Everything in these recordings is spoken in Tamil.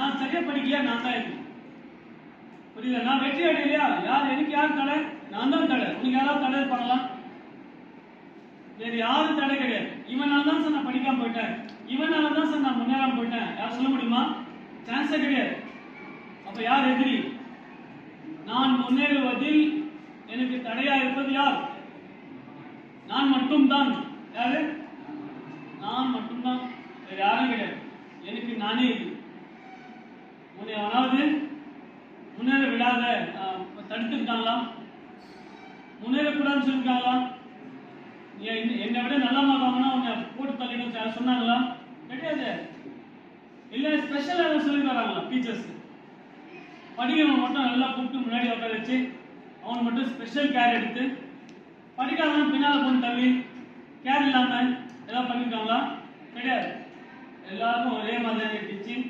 நான் சரியா படிக்கலையா? நான் தான் எதிரி புரியுதா? நான் வெற்றி அடையலையா? யார் எனக்கு யார் தடை? நான் தான் தடை. உனக்கு யாராவது தடை பண்ணலாம் வேறு யாரும் தடை கிடையாது. இவனால தான் சார் நான் படிக்காம போயிட்டேன். இவனால தான் சார் நான் முன்னேறாம போயிட்டேன். யார் சொல்ல முடியுமா? சான்ஸே கிடையாது. அப்ப யார் எதிரி? நான் முன்னேறுவதில் எனக்கு தடையா இருப்பது யார்? நான் மட்டும்தான். யாரு? நான் மட்டும்தான். வேற யாரும் கிடையாது. எனக்கு நானே இது உன்னை அதாவது முன்னேற விடாத. தடுத்துருக்காங்களாம் தடுத்துருக்காங்களா? முன்னேறக்கூடாதுன்னு சொல்லியிருக்காங்களா என்ன- என்னை விட நல்லா மார்க் உன்னை போட்டு தள்ளிடும் சொன்னாங்களா? கிடையாது. இல்லை ஸ்பெஷல் ஏதாவது சொல்லி தராங்களா டீச்சர்ஸ் படிக்கிறவன் மட்டும் நல்லா கூப்பிட்டு முன்னாடி உட்கார வச்சு அவன் மட்டும் ஸ்பெஷல் கேர் எடுத்து படிக்காதவன் பின்னால் போட்டு தள்ளி கேர் இல்லாமல் எல்லாம் பண்ணியிருக்காங்களா கிடையாது. எல்லாருக்கும் ஒரே மாதிரியான டீச்சிங்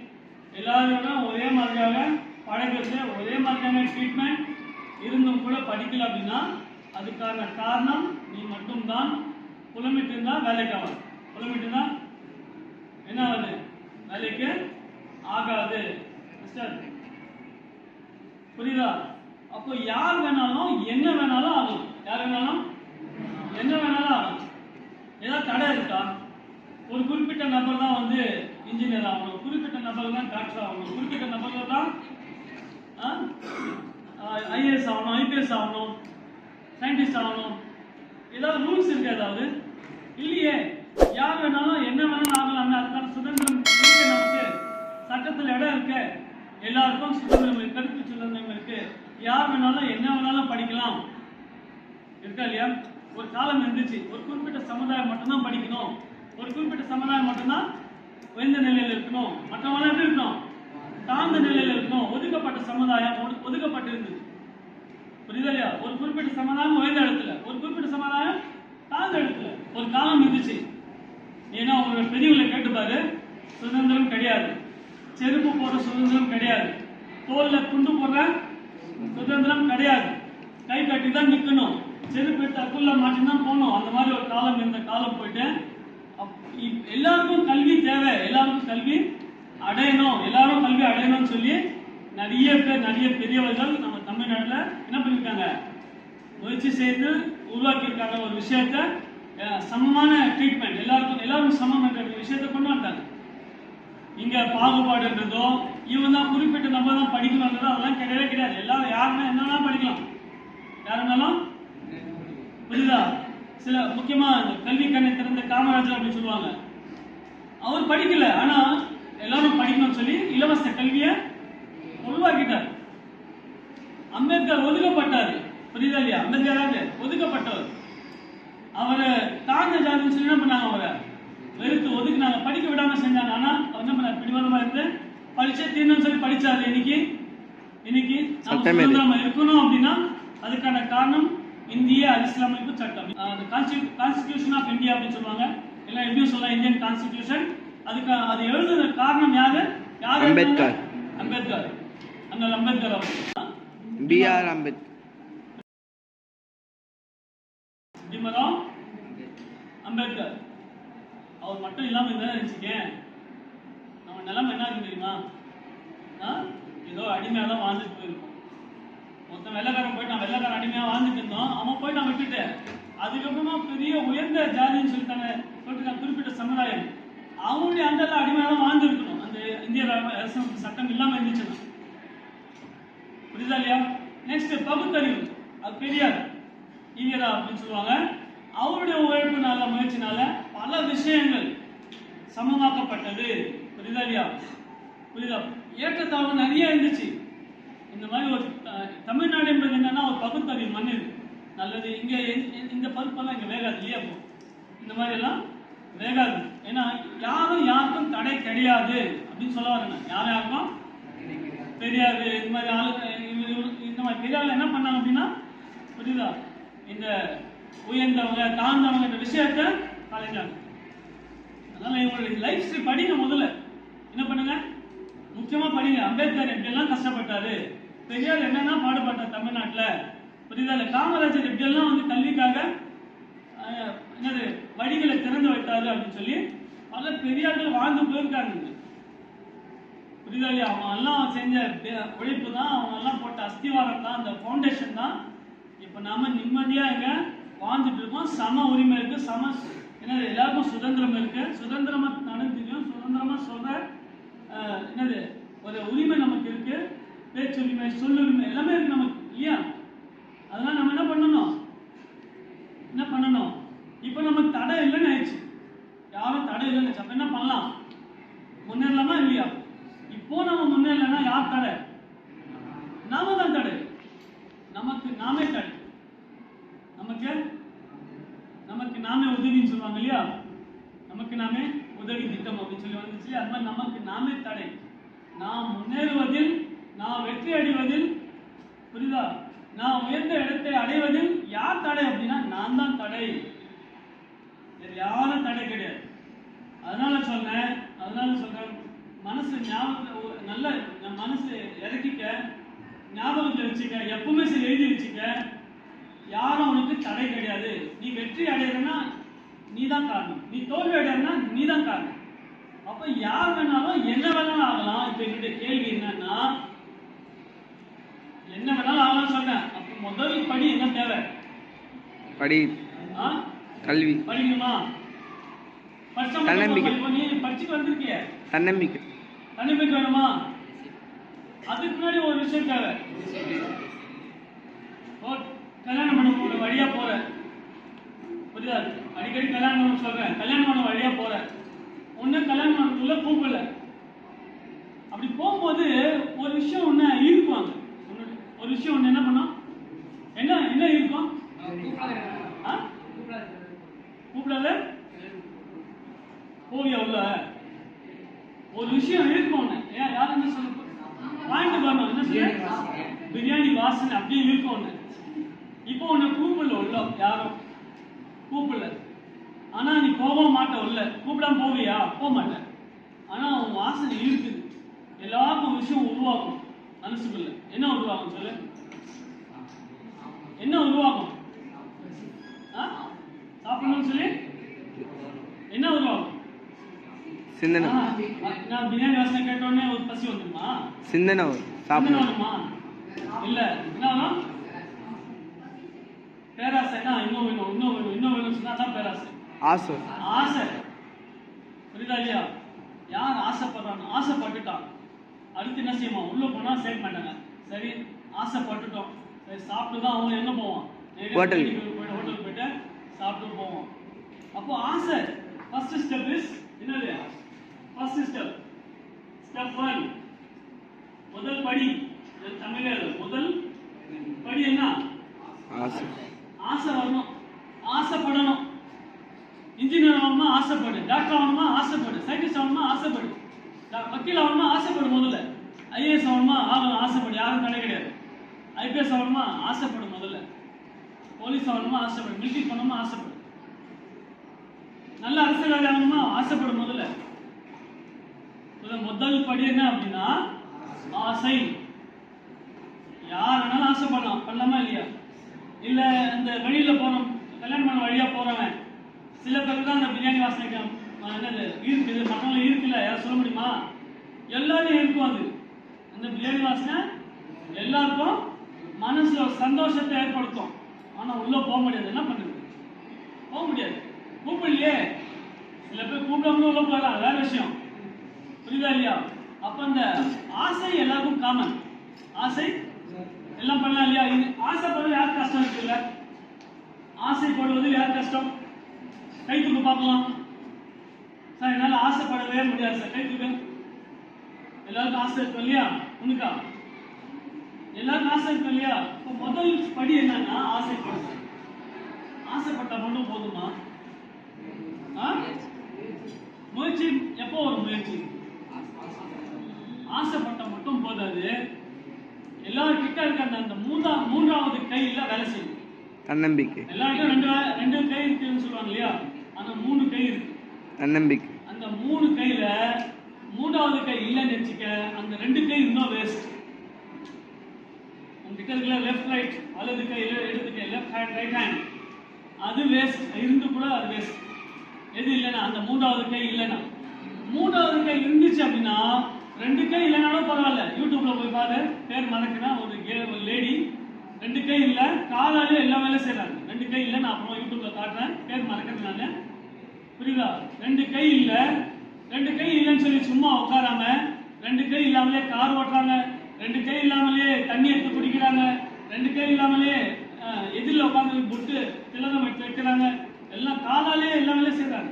எல்லாரோட ஒரே மாதிரியாக பழகிறது ஒரே மாதிரியான ட்ரீட்மெண்ட் இருந்தும் கூட படிக்கல அப்படின்னா அதுக்கான காரணம் நீ மட்டும்தான். புலமிட்டு இருந்தால் வேலைக்கு ஆகாது. புலமிட்டு இருந்தால் என்ன ஆகுது? வேலைக்கு ஆகாது. மிஸ்டர் புரியுதா? அப்போ யார் வேணாலும் என்ன வேணாலும் ஆகும் யார் வேணாலும்? என்ன வேணாலும் ஆகும் ஏதாவது தடை இருக்கா? ஒரு குறிப்பிட்ட நபர் தான் வந்து இன்ஜினியர் ஆகணும். குறிப்பிட்ட நபர் தான் டாக்டர் ஆகணும். குறிப்பிட்ட நபர்கள் தான் ஐஏஎஸ் ஆகணும் ஐபிஎஸ் ஆகணும் சயின்டிஸ்ட் ஆகணும். ஏதாவது ரூல்ஸ் இருக்கு ஏதாவது? இல்லையே. யார் வேணாலும் என்ன வேணாலும் ஆகலாம். அதுக்கான சுதந்திரம் இருக்கு நமக்கு. சட்டத்தில் இடம் இருக்கு. எல்லாருக்கும் சுதந்திரம் இருக்கு கருத்து சுதந்திரம் இருக்கு. யார் வேணாலும் என்ன வேணாலும் படிக்கலாம். இருக்கா இல்லையா? ஒரு காலம் இருந்துச்சு. ஒரு குறிப்பிட்ட சமுதாயம் மட்டும்தான் படிக்கணும். ஒரு குறிப்பிட்ட சமுதாயம் மட்டும்தான் உயர்ந்த நிலையில இருக்கணும் மற்றவங்க எப்படி இருக்கணும். தாழ்ந்த நிலையில இருக்கணும். ஒதுக்கப்பட்ட சமுதாயம் ஒதுக்கப்பட்டு இருந்தது புரியுதா ஒரு குறிப்பிட்ட சமுதாயம் உயர்ந்த இடத்துல ஒரு குறிப்பிட்ட சமுதாயம் தாழ்ந்த இடத்துல. ஒரு காலம் இருந்துச்சு. ஏன்னா உங்களோட பெரியவங்களை கேட்டு பாரு. சுதந்திரம் கிடையாது. செருப்பு போடுற சுதந்திரம் கிடையாது. தோல்ல துண்டு போடுற சுதந்திரம் கிடையாது. கை கட்டி தான் நிக்கணும். செருப்பு எடுத்து அக்குள்ள தான் போகணும். அந்த மாதிரி ஒரு காலம் இருந்த காலம் போயிட்டு எல்லாருக்கும் கல்வி தேவை. எல்லாருக்கும் கல்வி அடையணும். எல்லாரும் கல்வி அடையணும்னு சொல்லி நிறைய பேர் நிறைய பெரியவர்கள் நம்ம தமிழ்நாட்டில் என்ன பண்ணிருக்காங்க? முயற்சி செய்து உருவாக்கியிருக்காங்க ஒரு விஷயத்த சமமான ட்ரீட்மெண்ட் எல்லாருக்கும் எல்லாரும் சமம் என்ற ஒரு கொண்டு வந்தாங்க. இங்க பாகுபாடுன்றதோ இவன் தான் குறிப்பிட்ட நம்ம தான் படிக்கணுன்றதோ அதெல்லாம் கிடையவே கிடையாது. எல்லாரும் யாருமே என்னன்னா படிக்கலாம்? யாருனாலும் புரியுதா? சில முக்கியமா இந்த கல்வி கண்ணை திறந்த காமராஜர் அப்படின்னு சொல்லுவாங்க. அவர் படிக்கல ஆனா எல்லாரும் படிக்கணும்னு சொல்லி இலவச கல்வியை உருவாக்கிட்டார். அம்பேத்கர் ஒதுக்கப்பட்டாரு. புரியுதா இல்லையா? அம்பேத்கர்? ஒதுக்கப்பட்டவர். அவரை தாழ்ந்த ஜாதின்னு சொல்லி என்ன பண்ணாங்க அவரை? வெறுத்து ஒதுக்குனாங்க. படிக்க விடாம செஞ்சாங்க. ஆனா அவர் என்ன பண்ணார்? பிடிவாதமா இருந்து படிச்சே தீரணும்னு சொல்லி படிச்சாரு இன்னைக்கு. இன்னைக்கு நம்ம? சுதந்திரமா இருக்கணும் அப்படின்னா அதுக்கான காரணம் இந்திய அரசியலமைப்பு சட்டம். கான்ஸ்டிடியூஷன் ஆஃப் இந்தியா அப்படின்னு சொல்லுவாங்க. எல்லாம் எப்படியும் சொல்லலாம் இந்தியன் கான்ஸ்டிடியூஷன் அதுக்கு அது எழுதுற காரணம் யாரு? யாரு அம்பேத்கர். அம்பேத்கர். அண்ணல் அம்பேத்கர் அவர் பிஆர் அம்பேத்கர். பீமராவ் அம்பேத்கர். அவர் மட்டும் இல்லாம இருந்தா நினைச்சுக்கேன் நம்ம நிலைமை என்ன இருக்கு தெரியுமா? ஏதோ அடிமையா தான் வாழ்ந்துட்டு போயிருக்கோம். மொத்தம் வெள்ளக்காரன் போயிட்டு நான் வெள்ளக்காரன் அடிமையா வாழ்ந்துட்டு இருந்தோம். அவன் போய் நான் விட்டுட்டேன். அதுக்கப்புறமா பெரிய உயர்ந்த ஜாதின்னு சொல்லிட்டாங்க. சொல்லிட்டு நான் குறிப்பிட்ட சமுதாயம். அவங்களுடைய அந்த அடிமையா வாழ்ந்து வாழ்ந்துருக்கணும். அந்த இந்திய அரசு சட்டம் இல்லாம இருந்துச்சுன்னா. புரியுதா இல்லையா? நெக்ஸ்ட் பகுத்தறிவு. அது பெரியார். ஈவேரா அப்படின்னு சொல்லுவாங்க. அவருடைய உழைப்புனால முயற்சினால பல விஷயங்கள் சமமாக்கப்பட்டது. புரியுதா இல்லையா? புரியுதா? ஏற்றத்தாழ்வு நிறைய இருந்துச்சு. இந்த மாதிரி ஒரு தமிழ்நாடு என்பது என்னன்னா ஒரு பகுத்தறிவு மண் இது. நல்லது இங்கே இந்த பருப்பெல்லாம் இங்கே வேகாது இல்லையா போ இந்த மாதிரி எல்லாம் வேகாது. ஏன்னா யாரும் யாருக்கும் தடை கிடையாது அப்படின்னு சொல்ல வரேன் நான். யாரும் யாருக்கும்? பெரியார் இந்த மாதிரி ஆளு இந்த மாதிரி பெரியார் என்ன பண்ணாங்க அப்படின்னா புரியுதா? இந்த உயர்ந்தவங்க தாழ்ந்தவங்க விஷயத்த கலைஞ்சாங்க. அதனால இவங்களுடைய லைஃப் ஸ்டைல் படிங்க முதல்ல. என்ன பண்ணுங்க? முக்கியமா படிங்க. அம்பேத்கர் எப்படியெல்லாம் கஷ்டப்பட்டாரு. பெரியார் என்னென்ன பாடுபட்டார் தமிழ்நாட்டில்? புரியுதா காமராஜர் எப்படியெல்லாம் வந்து கல்விக்காக என்னது வழிகளை திறந்து வைத்தாரு அப்படின்னு சொல்லி பல பெரியார்கள் வாழ்ந்து போயிருக்காங்க புரியுதா இல்லையா? அவங்க எல்லாம் செஞ்ச உழைப்பு தான் அவங்க எல்லாம் போட்ட அஸ்திவாரம் தான் அந்த ஃபவுண்டேஷன் தான். இப்போ நாம நிம்மதியாக இங்கே வாழ்ந்துட்டு இருக்கோம். சம உரிமை இருக்கு சம என்னது எல்லாருக்கும் சுதந்திரம் இருக்கு. சுதந்திரமா நானும் தெரியும் சுதந்திரமா சொல்ற என்னது ஒரு உரிமை நமக்கு இருக்கு. பேச்சுரிமை சொல்லுரிமை எல்லாமே இருக்கு நமக்கு இல்லையா? அதெல்லாம் நம்ம என்ன பண்ணணும்? என்ன பண்ணணும்? இப்போ நமக்கு தடை இல்லைன்னு ஆயிடுச்சு. யாரும் தடை இல்லைன்னு அப்போ என்ன பண்ணலாம்? முன்னேறலாமா இல்லையா? இப்போ நம்ம முன்னேறலன்னா யார் தடை? நாம தான் தடை. நமக்கு நாமே தடை. நமக்கு நமக்கு நாமே உதவின்னு சொல்லுவாங்க இல்லையா? நமக்கு நாமே உதவி திட்டம் அப்படின்னு சொல்லி வந்துச்சு. அது மாதிரி நமக்கு நாமே தடை. நாம் முன்னேறுவதில் நான் வெற்றி அடைவதில் புரியுதா? நான் உயர்ந்த இடத்தை அடைவதில் யார் தடை அப்படின்னா நான் தான் தடை. யாரும் தடை கிடையாது. அதனால சொன்னேன் அதனால சொல்றேன். மனசு ஞாபகத்தை நல்ல மனசு இறக்கிக்க ஞாபகத்தை வச்சுக்க எப்பவுமே சரி எழுதி வச்சுக்க. யாரும் உனக்கு தடை கிடையாது. நீ வெற்றி அடையறன்னா நீ தான் காரணம். நீ தோல்வி அடையறனா நீ தான் காரணம். அப்போ யார் வேணாலும் என்ன வேணாலும் ஆகலாம். இப்போ என்னுடைய என்ன வேணாலும் ஆகலாம் சொன்னேன் அப்ப முதல் படி என்ன தேவை? படி? கல்வி. படிக்கணுமா? தன்னம்பிக்கை. படிச்சுட்டு வந்திருக்கிய. தன்னம்பிக்கை. தனிமைக்கு வேணுமா? அதுக்கு முன்னாடி ஒரு விஷயம் தேவை. கல்யாணம் பண்ண போற வழியா போற புரியுதா? அடிக்கடி கல்யாணம் பண்ண சொல்றேன். கல்யாணம் பண்ண வழியா போற ஒண்ணு கல்யாணம் பண்ணக்குள்ள கூப்பிடல. அப்படி போகும்போது ஒரு விஷயம் ஒண்ணு ஒண்ணு- ஒரு விஷயம் ஒண்ணு என்ன பண்ணோம்? என்ன என்ன இருக்கும்? ஆ? கூப்பிடாத? ஓவியா உள்ள? ஒரு விஷயம் இருக்கும் ஒன்று ஏன் யாரும் என்ன சொல்ல பாயிண்ட் வரணும் என்ன சொல்ல பிரியாணி வாசனை அப்படியே இருக்கும் ஒன்று இப்போ உன்னை கூப்பிடல உள்ள யாரும். கூப்பிடல. ஆனா நீ போக மாட்ட உள்ள. கூப்பிடாம போவியா? போக மாட்ட. ஆனா உன் வாசனை இருக்குது. எல்லாருக்கும் ஒரு விஷயம் உருவாகும். மனசுக்குள்ள. என்ன உருவாகும் சொல்லு? என்ன உருவாகும்? சாப்பிடணும்னு சொல்லி? என்ன உருவாகும்? சிந்தனை. நான் பிரியாணி வாசனை கேட்ட உடனே ஒரு பசி வந்துருமா? சிந்தனை சாப்பிடணும். வருமா? இல்ல. என்ன பேராசைனா இன்னும் வேணும் இன்னும் வேணும் இன்னும் வேணும் சொன்னா தான் பேராசை. ஆசை. ஆசை. புரியுதா இல்லையா? யார் ஆசைப்படுறாங்க ஆசைப்பட்டுட்டான். அடுத்து என்ன செய்வோம் உள்ள போனா சேர்க்க மாட்டாங்க சரி ஆசைப்பட்டுட்டோம். சரி சாப்பிட்டு தான் அவங்க எங்க போவோம். வீட்டுக்கு போயிட்டு ஹோட்டல் போயிட்டு சாப்பிட்டு போவோம். அப்போ ஆசை. ஃபர்ஸ்ட் ஸ்டெப் இஸ் என்னது? ஃபர்ஸ்ட் ஸ்டெப் ஸ்டெப் ஒன் முதல் படி. எழுது. முதல் படி என்ன? ஆசை. ஆசை வரணும். ஆசைப்படணும். இன்ஜினியர் ஆகணுமா? ஆசைப்படு. டாக்டர் ஆகணுமா? ஆசைப்படு. சயின்டிஸ்ட் ஆகணுமா? ஆசைப்படு. வக்கீல் ஆகணுமா? ஆசைப்படு முதல்ல. ஐஏஎஸ் ஆகணுமா? ஆகணும். ஆசைப்படு. யாரும் தடை கிடையாது. ஐபிஎஸ் ஆகணுமா? ஆசைப்படும் முதல்ல. போலீஸ் ஆகணுமா? ஆசைப்படும் மிலிட்டரி போகணுமா ஆசைப்படும் நல்ல அரசியல்வாதி ஆகணுமா? ஆசைப்படும் முதல்ல. முதல் முதல் படி என்ன அப்படின்னா ஆசை. யார் வேணாலும் ஆசைப்படலாம். பண்ணலாமா இல்லையா? இல்ல இந்த வழியில போறோம் கல்யாணம் பண்ண வழியா போறவன். சில பேருக்கு தான் அந்த பிரியாணி வாசனைக்கு என்னது? இருக்குது மற்றவங்களும் இருக்குல்ல. யாரும் சொல்ல முடியுமா? எல்லாரும் இருக்கும் அது. அந்த பிரியாணி வாசனை எல்லாருக்கும் மனசுல ஒரு சந்தோஷத்தை ஏற்படுத்தும். ஆனா உள்ள போக முடியாது. என்ன பண்ணுது? போக முடியாது. கூப்பிடலையே. சில பேர் கூப்பிடாம உள்ள போகலாம் வேற விஷயம். புரியுதா இல்லையா? அப்ப அந்த ஆசை எல்லாருக்கும் காமன் ஆசை எல்லாம் பண்ணலாம் இல்லையா? இது ஆசைப்படுறது யார் கஷ்டம் இருக்குல்ல ஆசைப்படுவதில் யார் கஷ்டம்? கை தூக்க பார்க்கலாம். சார் என்னால் ஆசைப்படவே முடியாது சார். கை தூக்க. எல்லாருக்கும் ஆசை இருக்கும் இல்லையா? உனக்கா? எல்லாருக்கும் ஆசை இருக்கும் இல்லையா? இப்போ முதல் படி என்னன்னா ஆசைப்படுறது ஆசைப்பட்டா மட்டும் போதுமா? முயற்சி எப்போ வரும் முயற்சி? ஆசைப்பட்ட மட்டும் போதாது. எல்லாரும் கிட்ட இருக்க அந்த அந்த மூன்றா மூன்றாவது கையில வேலை செய்யும் தன்னம்பிக்கை. எல்லாருக்கும் ரெண்டு ரெண்டு கை இருக்குன்னு சொல்லுவாங்க இல்லையா? ஆனா மூணு கை இருக்கு. தன்னம்பிக்கை. அந்த மூணு கையில மூணாவது கை இல்லைன்னு வச்சுக்க அந்த ரெண்டு கை இன்னும் வேஸ்ட் உங்ககிட்ட இருக்கிற லெஃப்ட் ரைட் வலது கை இல்ல இடது கை லெஃப்ட் ஹேண்ட் ரைட் ஹேண்ட் அது வேஸ்ட் இருந்து கூட அது வேஸ்ட் எது இல்லைனா அந்த மூன்றாவது கை இல்லைனா மூணாவது கை இருந்துச்சு அப்படின்னா ரெண்டு கை இல்லைனாலும் பரவாயில்ல. யூடியூப்ல போய் பாரு பேர் மறக்குனா ஒரு கே- ஒரு லேடி ரெண்டு கை இல்லை காலாலே எல்லா வேலையும் செய்றாங்க. ரெண்டு கை இல்லை நான் அப்புறம் யூடியூப்ல காட்டுறேன் பேர் மறக்கிறது நான். புரியுதா? ரெண்டு கை இல்லை ரெண்டு கை இல்லைன்னு சொல்லி சும்மா உட்காராம ரெண்டு கை இல்லாமலே கார் ஓட்டுறாங்க ரெண்டு கை இல்லாமலே தண்ணி எடுத்து குடிக்கிறாங்க ரெண்டு கை இல்லாமலே எதிரில் உட்காந்து புட்டு திலகம் எடுத்து வைக்கிறாங்க. எல்லாம் காலாலே எல்லா வேலையும் செய்றாங்க.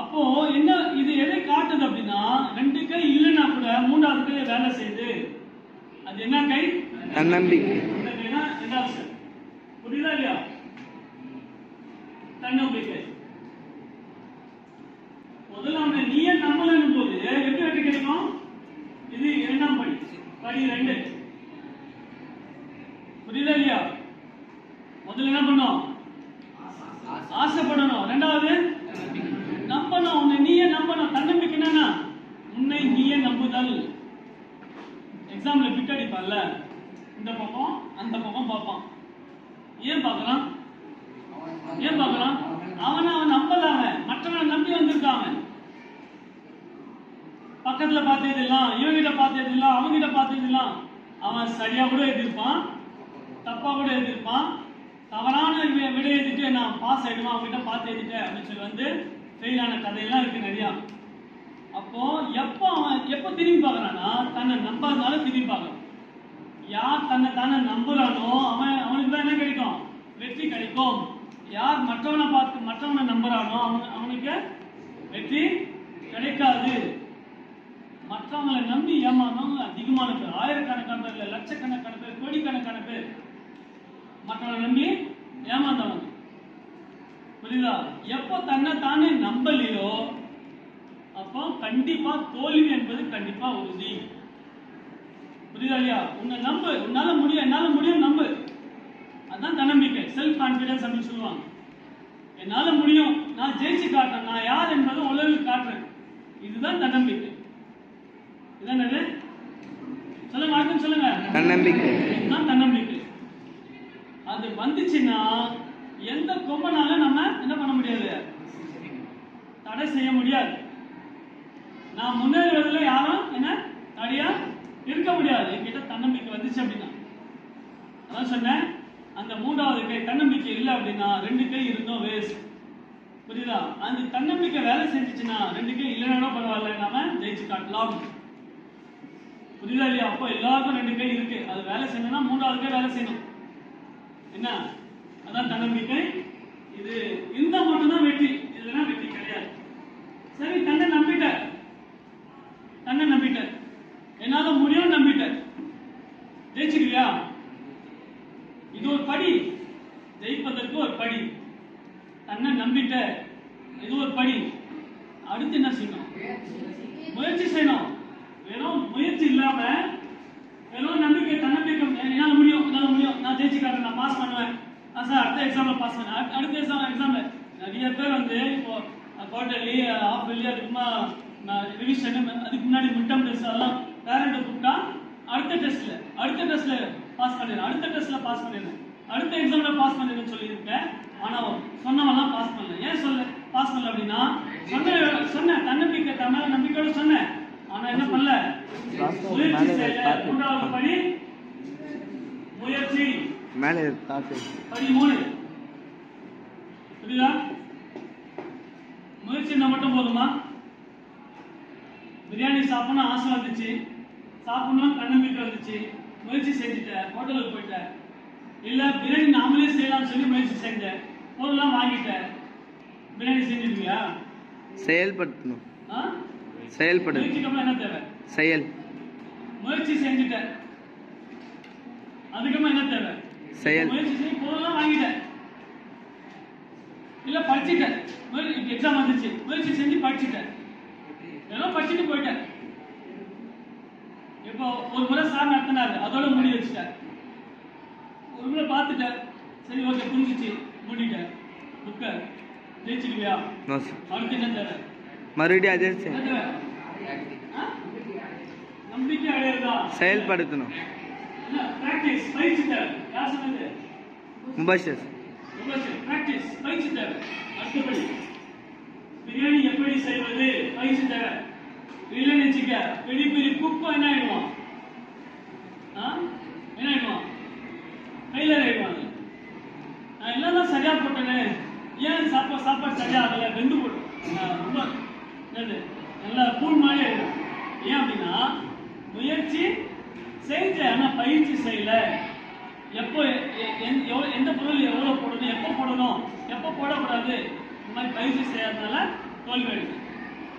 அப்போ என்ன இது எதை காட்டுது அப்படின்னா ரெண்டு கை இல்லைன்னா கூட மூணாவது கை வேலை செய்யுது. அது என்ன கை? தன்னம்பிக்கை. புரியுதா இல்லையா? தன்னம்பிக்கை. முதல்ல அவனை நீயே நம்பலன்னு போது எப்படி வெற்றி கிடைக்கும் இது இரண்டாம் படி. படி ரெண்டு புரியுதா இல்லையா முதல்ல என்ன பண்ணோம் ஆசைப்படணும் ரெண்டாவது நம்பணும் உன்னை நீயே நம்பணும் தன்னம்பிக்கை என்னன்னா உன்னை நீயே நம்புதல் எக்ஸாம்ல பிட் அடிப்பான்ல இந்த பக்கம் அந்த பக்கம் பார்ப்பான் ஏன் பார்க்கறான் ஏன் பார்க்கறான் அவனை அவன் நம்பல அவன் மற்றவனை நம்பி வந்திருக்கான் அவன் பக்கத்துல பார்த்ததெல்லாம் இவங்கிட்ட பார்த்ததெல்லாம் அவங்கிட்ட பார்த்ததெல்லாம் அவன் சரியா கூட எழுதியிருப்பான் தப்பா கூட எழுதியிருப்பான். தவறான வி- விடை எழுதிட்டு நான் பாஸ் ஆயிடுவான் அவங்ககிட்ட பார்த்து எழுதிட்டேன். அப்படின்னு சொல்லி வந்து ஃபெயிலான கதையெல்லாம் இருக்கு நிறையா. அப்போ எப்போ அவன் எப்போ திரும்பி பார்க்கறான்னா தன்னை நம்பாதனால திரும்பி பார்க்கறான். யார் தன்னை தானே நம்புறானோ அவன் அவனுக்கு தான் என்ன கிடைக்கும்? வெற்றி கிடைக்கும். யார் மற்றவனை பார்த்து மற்றவனை நம்புறானோ அவன் அவனுக்கு வெற்றி கிடைக்காது. மற்றவங்களை நம்பி ஏமாந்தவங்க அதிகமான பேர். ஆயிரக்கணக்கான பேர் இல்ல லட்சக்கணக்கான பேர் கோடிக்கணக்கான பேர். மற்றவங்களை நம்பி ஏமாந்தவங்க. புரியுதா? எப்போ தன்னை தானே நம்பலையோ அப்போ கண்டிப்பா தோல்வி என்பது கண்டிப்பா உறுதி. புரியுதா இல்லையா? உன்னை நம்பு. உன்னால முடியும் என்னால முடியும் நம்பு. அதான் தன்னம்பிக்கை. செல்ஃப் கான்பிடன்ஸ் அப்படின்னு சொல்லுவாங்க. என்னால முடியும். நான் ஜெயிச்சு காட்டுறேன். நான் யார் என்பதை உலகில் காட்டுறேன். இதுதான் தன்னம்பிக்கை. இதான் என்னது சொல்லுங்க அடுத்து சொல்லுங்க. தன்னம்பிக்கை. இதுதான் தன்னம்பிக்கை. அது வந்துச்சுன்னா எந்த கொம்பனால நம்ம என்ன பண்ண முடியாது? தடை செய்ய முடியாது. நான் முன்னேறுவதில் யாரும் என்ன தடையா இருக்க முடியாது. என்கிட்ட தன்னம்பிக்கை வந்துச்சு அப்படின்னா. அதான் சொன்னேன். அந்த மூன்றாவது கை தன்னம்பிக்கை இல்லை அப்படின்னா ரெண்டு கை இருந்தும் வேஸ்ட் புரியுதா? அந்த தன்னம்பிக்கை வேலை செஞ்சுச்சுன்னா ரெண்டு கை இல்லைனாலும் பரவாயில்ல. நாம ஜெயிச்சு காட்டலாம். புரியுதா இல்லையா அப்போ எல்லாருக்கும் ரெண்டு கை இருக்கு. அது வேலை செய்யணும்னா மூன்றாவது கை வேலை செய்யணும். என்ன? அதான் தன்னம்பிக்கை. இது இந்த மட்டும்தான் வெற்றி. இதுனா வெற்றி கிடையாது. சரி தன்னை நம்பிட்ட தன்னை நம்பிட்ட என்னால முடியும் நம்பிட்ட ஜெயிச்சுக்கலையா இது ஒரு படி. ஜெயிப்பதற்கு ஒரு படி. தன்னை நம்பிட்ட இது ஒரு படி. அடுத்து என்ன செய்யணும்? முயற்சி செய்யணும். வெறும் முயற்சி இல்லாம வெறும் நம்பிக்கை தன்னம்பிக்கை என்னால முடியும் என்னால முடியும். நான் ஜெயிச்சு காட்டுறேன் நான் பாஸ் பண்ணுவேன். ஆ சார் அடுத்த எக்ஸாம்ல பாஸ் பண்ணேன் அடுத்த- எக்ஸாம் எக்ஸாம்ல நிறைய பேர் வந்து இப்போ குவார்டர்லி ஆஃப் இயர்லி அதுக்குமா ரிவிஷன் அதுக்கு முன்னாடி மிட் டேர்ம் டெஸ்ட் அதெல்லாம் பேரண்ட்டை கூப்பிட்டா அடுத்த டெஸ்ட்ல அடுத்த டெஸ்ட்ல பாஸ் பண்ணிடுறேன். அடுத்த டெஸ்ட்ல பாஸ் பண்ணிடுறேன். அடுத்த எக்ஸாம்ல பாஸ் பண்ணிடுறேன்னு சொல்லியிருக்கேன். ஆனா சொன்னவெல்லாம் பாஸ் பண்ணல. ஏன் சொல்ல பாஸ் பண்ணல அப்படின்னா சொன்ன சொன்னேன் தன்னம்பிக்கை தமிழ் நம்பிக்கையோட சொன்னேன். ஆனா என்ன பண்ணல? முயற்சி செய்யல மூன்றாவது படி முயற்சி. மேலே தாக்கு. படி மூணு புரியுதா? முயற்சி இருந்தா மட்டும் போதுமா? பிரியாணி சாப்பிடணும் ஆசை வந்துச்சு. சாப்பிடணும் தன்னம்பிக்கை வந்துச்சு. முயற்சி செஞ்சுட்டேன். ஹோட்டலுக்கு போயிட்டேன். இல்ல பிரியாணி நாமளே செய்யலாம்னு சொல்லி முயற்சி செஞ்சேன். பொருள்லாம் வாங்கிட்டேன். பிரியாணி செஞ்சிருவியா? செயல்படுத்தணும். ஆ? செயல்படு. செயல். முயற்சி செஞ்சுட்டேன். அதுக்கப்புறம் என்ன தேவை? செயல். முயற்சி செஞ்சு பொருள்லாம் வாங்கிட்டேன். இல்ல படிச்சுட்டேன். எக்ஸாம் வந்துச்சு. முயற்சி செஞ்சு படிச்சுட்டேன். எல்லாம் படிச்சுட்டு போயிட்டேன். இப்போ ஒரு முறை சார் நடத்தினாரு. அதோட முடி வச்சுட்டேன். ஒரு முறை பார்த்துட்டேன். சரி ஓகே புரிஞ்சிச்சு. மூடிட்டேன். புக்க ஜெயிச்சிருவியா அடுத்து என்ன தேவை? மறுபடியும் அதே என்ன செ- தேவை ஆ? நம்பிக்கை அடையிறதா செயல்படுத்தணும் என்ன பிராக்டிஸ் பயிற்சி தேவை யார் சொன்னது முபாஷர் பிராக்டிஸ் பயிற்சி தேவை அடுத்தபடி பிரியாணி எப்படி செய்வது பயிற்சி தேவை இல்லைன்னு வச்சுக்க பெரிய பெரிய குப்பை என்ன ஆயிடுவான் ஆ? என்ன ஆயிடுவான் ஃபெயிலியர் ஆயிடுவாங்க நான் எல்லாம் தான் சரியா போட்டேனே ஏன் சாப்பாடு சாப்பாடு சரியா ஆகல வெந்து போடும் நான் ரொம்ப என்னது நல்லா கூழ் மாதிரி ஆயிடும் ஏன் அப்படின்னா முயற்சி செஞ்சேன் ஆனா பயிற்சி செய்யல எப்போ எ- எ- எந்த- எவ்வளவு- எந்த பொருள் எவ்வளோ போடணும் எப்போ போடணும் எப்போ போடக்கூடாது. இந்த மாதிரி பயிற்சி செய்யறதுனால தோல்வி அடையுது.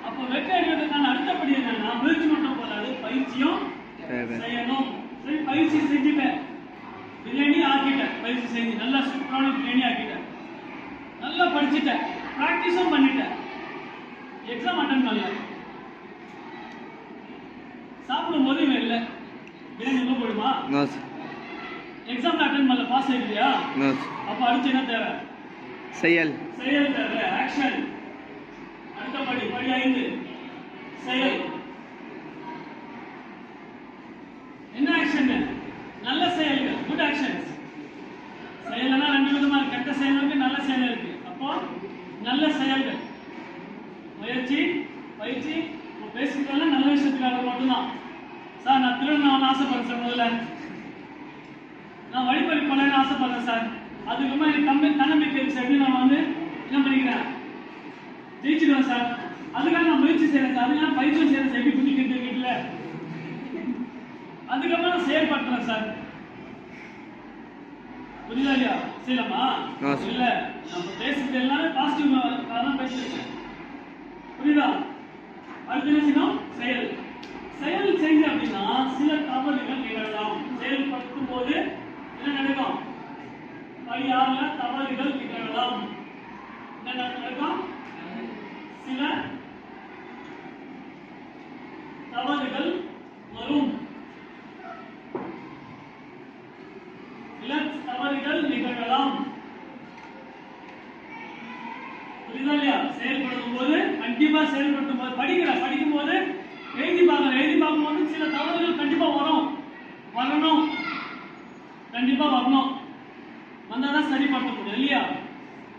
அப்போ வெற்றி அடைவதற்கான அடுத்தபடி என்னன்னா முயற்சி மட்டும் போதாது பயிற்சியும். செய்யணும். சரி பயிற்சி செஞ்சுட்டேன். பிரியாணி ஆக்கிட்டேன். பயிற்சி செஞ்சு நல்லா சூப்பரான பிரியாணி ஆக்கிட்டேன். நல்லா படிச்சுட்டேன். ப்ராக்டிஸும் பண்ணிட்டேன். எக்ஸாம் அட்டன் பண்ணல. சாப்பிடும்போது இவன் இல்லை. பிரியாணி எங்கே எக்ஸாம் அட்டன் பண்ணல. பாஸ் சார் அப்போ அடுத்து என்ன தேவை? செயல். செயல் தவிர ஆக்ஷன் அடுத்த படி படி ஐந்து. செயல். என்ன ஆக்ஷன் நல்ல செயல்கள் குட் ஆக்ஷன்ஸ் செயல்னா ரெண்டு விதமா இருக்கு. கெட்ட செயல் இருக்கு நல்ல செயல் இருக்கு. அப்போ நல்ல செயல்கள். முயற்சி பயிற்சி இப்போ பேசிக்கலாம் நல்ல விஷயத்துக்காக மட்டும்தான். சார் நான் திருடணும் ஆசைப்படுறேன் முதல்ல. நான் வழிபறி பண்ணணும்னு ஆசைப்படுறேன் சார். அதுக்கப்புறமா எனக்கு கம்மி தன்னம்பிக்கை எப்படி நான் வந்து என்ன பண்ணிக்கிறேன்? ஜெயிச்சிடுவேன் சார். அதுக்காக நான் முயற்சி செய்யறேன் சார். அதுக்காக பயிற்சியும் செய்யறேன் சார். எப்படி புத்தி கேட்டு வீட்டில்? அதுக்கப்புறம் நான் செயல்படுத்துறேன் சார். புரியுதா இல்லையா? செய்யலாமா. இல்ல நம்ம பேசுறது எல்லாமே பாசிட்டிவ் தான் பேசிருக்கேன் புரியுதா? அடுத்து என்ன செய்யணும்? செயல். செயல் செஞ்ச அப்படின்னா சில தவறுகள் நிகழலாம். செயல்படுத்தும் போது என்ன நடக்கும்? பணியாள தவறுகள் நிகழலாம். என்ன நடக்கும் சில தவறுகள் வரும் சில தவறுகள் நிகழலாம் புரியுதா இல்லையா செயல்படுத்தும் போது கண்டிப்பா செயல்படுத்தும் போது படிக்கிற படிக்கும் போது எழுதி பார்க்கணும் எழுதி பார்க்கும்போது சில தவறுகள் கண்டிப்பா வரும் வரணும் கண்டிப்பா வரணும் வந்தாதான் சரிப்படுத்த முடியும் இல்லையா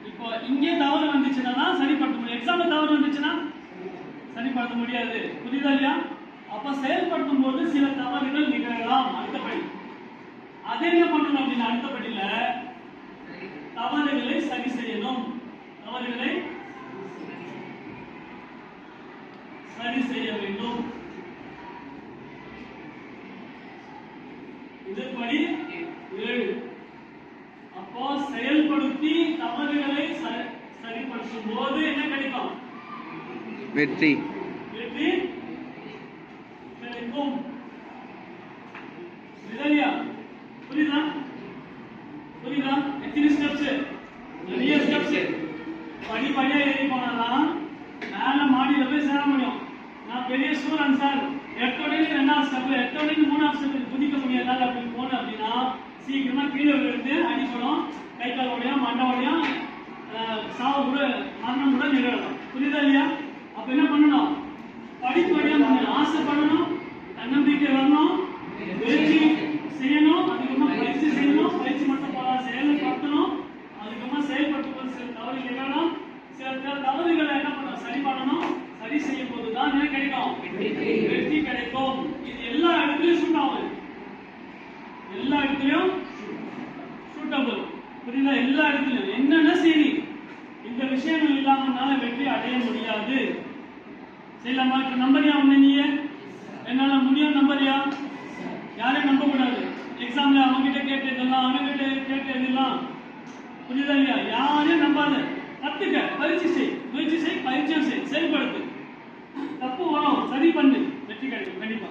இப்போ இங்கே தவறு வந்துச்சுன்னா தான் சரிப்படுத்த முடியும் எக்ஸாம்ல தவறு வந்துச்சுன்னா சரிப்படுத்த முடியாது புரியுதா இல்லையா அப்ப செயல்படுத்தும் போது சில தவறுகள் நிகழலாம் அடுத்தபடி அதை என்ன பண்ணணும் அப்படின்னு அடுத்தபடியில தவறுகளை சரி செய்யணும். தவறுகளை சரி செய்ய வேண்டும். இதுபடி ஏழு. அப்போ செயல்படுத்தி தவறுகளை சரிப்படுத்தும் போது என்ன கிடைக்கும்? வெற்றி கிடைக்கும் புரியுதா புரியுதா புரியுதா எத்தனை ஸ்டெப்ஸ் நிறைய ஸ்டெப்ஸ் படி படியா ஏறி போனாதான் மேல மாடியில போய் சேர முடியும். நான் பெரிய ஸ்டூடெண்ட் சார். எட்டோடய ரெண்டாவது ஸ்டெப் எட்டோடனே மூணாவது ஸ்டெப் குதிக்க முடியாது அப்படின்னு போனேன் அப்படின்னா சீக்கிரமா கீழே விழுந்து அடிப்படும் கை கால் உடையும் மண்டை உடையும் சாவு கூட மரணம் கூட நிகழலாம். புரியுதா இல்லையா? அப்ப என்ன பண்ணணும்? படிப்பு வழியா பண்ணணும் ஆசைப்படணும். தன்னம்பிக்கை வரணும். முயற்சி செய்யணும். அதுக்கப்புறமா பயிற்சி செய்யணும். பயிற்சி மட்டும் போதா செயல்படுத்தணும் அதுக்கப்புறமா செயல்படுத்தும் போது சில தவறு நிகழணும் சில சில தவறுகளை என்ன பண்ணணும்? சரி பண்ணணும். சரி செய்யும் போது தான் என்ன கிடைக்கும். வெற்றி கிடைக்கும். இது எல்லா இடத்துலயும் சூட் ஆகுது எல்லா இடத்துலயும் சூட்டபிள் புரியுதா? எல்லா இடத்துலயும். என்னென்ன சரி இந்த விஷயங்கள் இல்லாமனால வெற்றி அடைய முடியாது. செய்யலாமா? இப்ப நம்பரியா உன்னை நீயே? என்னால முடியும் நம்பரியா யாரையும் நம்ப கூடாது. எக்ஸாம்ல அவங்க கிட்ட கேட்டதெல்லாம் அவங்க கிட்ட கேட்டு கேட்டதெல்லாம். புரியுதா இல்லையா? யாரையும் நம்பாத. கத்துக்க பயிற்சி செய். முயற்சி செய் பயிற்சியம் செய். செயல்படுத்து. தப்பு வரும் சரி பண்ணு. வெற்றி கிடைக்கும். கண்டிப்பா.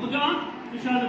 ஓகேவா விஷாத